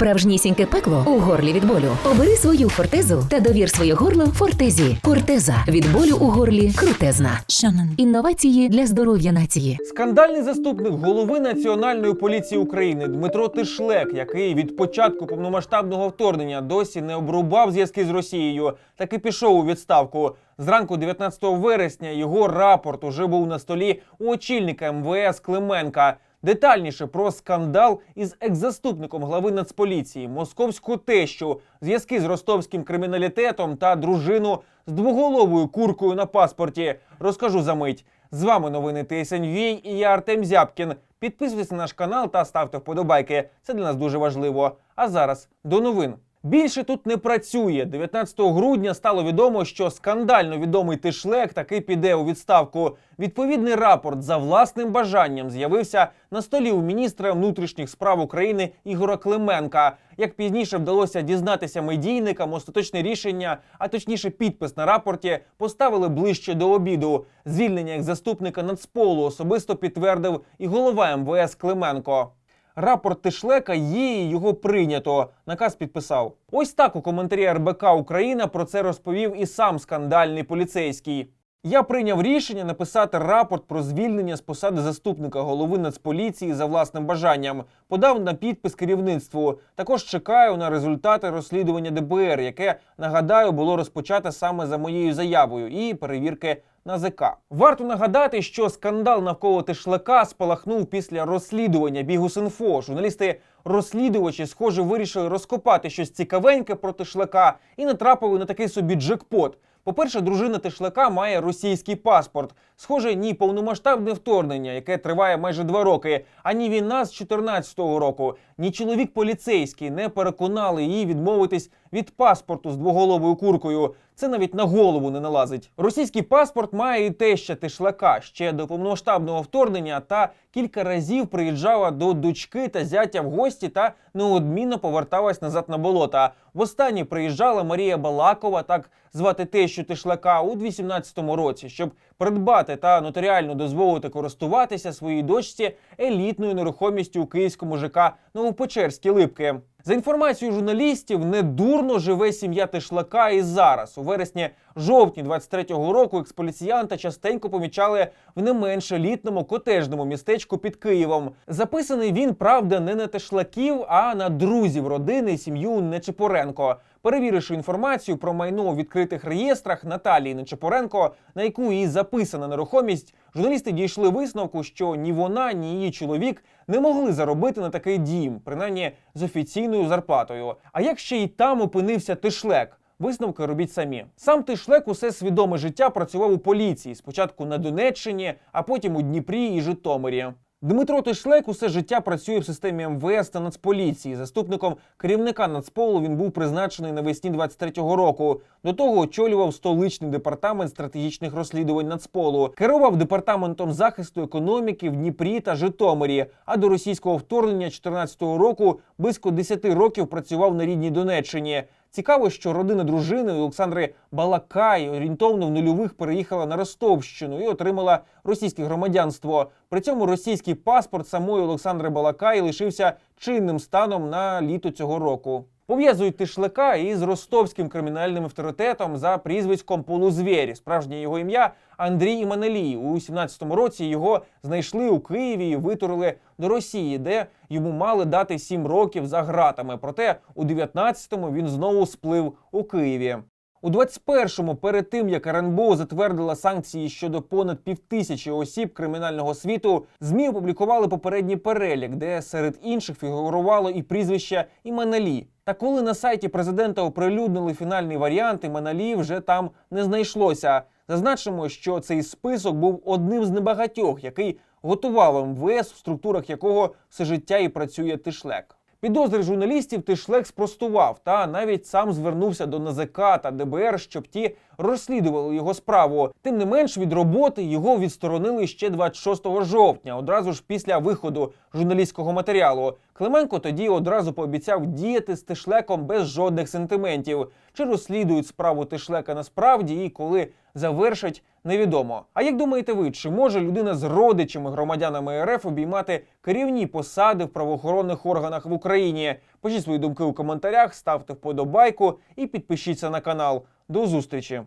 Справжнісіньке пекло у горлі від болю. Обери свою фортезу та довір своє горло фортезі. Фортеза від болю у горлі крутезна. Шанон. Інновації для здоров'я нації. Скандальний заступник голови Національної поліції України Дмитро Тишлек, який від початку повномасштабного вторгнення досі не обрубав зв'язки з Росією, таки пішов у відставку. Зранку 19 вересня його рапорт уже був на столі у очільника МВС Клименка. Детальніше про скандал із екс-заступником глави Нацполіції, московську тещу, зв'язки з ростовським криміналітетом та дружину з двоголовою куркою на паспорті. Розкажу за мить. З вами новини ТСНЮА і я Артем Зябкін. Підписуйтесь на наш канал та ставте вподобайки. Це для нас дуже важливо. А зараз до новин. Більше тут не працює. 19 грудня стало відомо, що скандально відомий Тишлек таки піде у відставку. Відповідний рапорт за власним бажанням з'явився на столі у міністра внутрішніх справ України Ігора Клименка. Як пізніше вдалося дізнатися медійникам, остаточне рішення, а точніше підпис на рапорті, поставили ближче до обіду. Звільнення як заступника Нацполу особисто підтвердив і голова МВС Клименко. Рапорт Тишлека є його прийнято. Наказ підписав. Ось так у коментарі РБК Україна про це розповів і сам скандальний поліцейський. Я прийняв рішення написати рапорт про звільнення з посади заступника голови Нацполіції за власним бажанням. Подав на підпис керівництву. Також чекаю на результати розслідування ДБР, яке нагадаю було розпочате саме за моєю заявою і перевірки НАЗК. Варто нагадати, що скандал навколо Тишлака спалахнув після розслідування Бігус.Інфо. Журналісти розслідувачі, схоже, вирішили розкопати щось цікавеньке про Тишлака і натрапили на такий собі джекпот. По-перше, дружина Тишлака має російський паспорт. Схоже, ні повномасштабне вторгнення, яке триває майже два роки, ані війна з 2014 року, ні чоловік поліцейський не переконали її відмовитись від паспорту з двоголовою куркою. Це навіть на голову не налазить. Російський паспорт має і теща Тишлака ще до повномасштабного вторгнення та кілька разів приїжджала до дочки та зятя в гості та неодмінно поверталась назад на болота. Востаннє приїжджала Марія Балакова, так звати тещу Тишлака, у 18-му році, щоб придбати та нотаріально дозволити користуватися своїй дочці елітною нерухомістю у київському ЖК Новопечерські Липки. За інформацією журналістів, недурно живе сім'я Тишлака і зараз. У вересні жовтні 23-го року експоліціянта частенько помічали в не менш елітному котежному містечку під Києвом. Записаний він, правда, не на Тишлаків, а на друзів родини сім'ю Нечипоренко. Перевіривши інформацію про майно у відкритих реєстрах Наталії Нечипоренко, на яку її записана нерухомість, журналісти дійшли висновку, що ні вона, ні її чоловік не могли заробити на такий дім, принаймні з офіційною зарплатою. А як ще й там опинився Тишлек? Висновки робіть самі. Сам Тишлек усе свідоме життя працював у поліції. Спочатку на Донеччині, а потім у Дніпрі і Житомирі. Дмитро Тишлек усе життя працює в системі МВС та Нацполіції. Заступником керівника Нацполу він був призначений навесні 23-го року. До того очолював столичний департамент стратегічних розслідувань Нацполу, керував департаментом захисту економіки в Дніпрі та Житомирі. А до російського вторгнення 14-го року близько 10 років працював на рідній Донеччині. Цікаво, що родина дружини Олександри Балакай орієнтовно в нульових переїхала на Ростовщину і отримала російське громадянство. При цьому російський паспорт самої Олександри Балакай лишився чинним станом на літо цього року. Пов'язують Тишлика із ростовським кримінальним авторитетом за прізвиськом Полузвєрі. Справжнє його ім'я Андрій Іманелій. У 17-му році його знайшли у Києві і витурили до Росії, де йому мали дати 7 років за ґратами. Проте у 19-му він знову сплив у Києві. У 21-му, перед тим як РНБО затвердила санкції щодо понад півтисячі осіб кримінального світу, змі опублікували попередній перелік, де серед інших фігурувало і прізвище Іманалі. Та коли на сайті президента оприлюднили фінальний варіант, Іманалі вже там не знайшлося. Зазначимо, що цей список був одним з небагатьох, який готував МВС, в структурах якого все життя і працює Тишлек. Підозри журналістів Тишлек спростував та навіть сам звернувся до НАЗК та ДБР, щоб ті розслідували його справу. Тим не менш, від роботи його відсторонили ще 26 жовтня, одразу ж після виходу журналістського матеріалу. Клименко тоді одразу пообіцяв діяти з Тишлеком без жодних сентиментів. Чи розслідують справу Тишлека насправді і коли завершать, невідомо. А як думаєте ви, чи може людина з родичами громадянами РФ обіймати керівні посади в правоохоронних органах в Україні? Пишіть свої думки у коментарях, ставте вподобайку і підпишіться на канал. До зустрічі!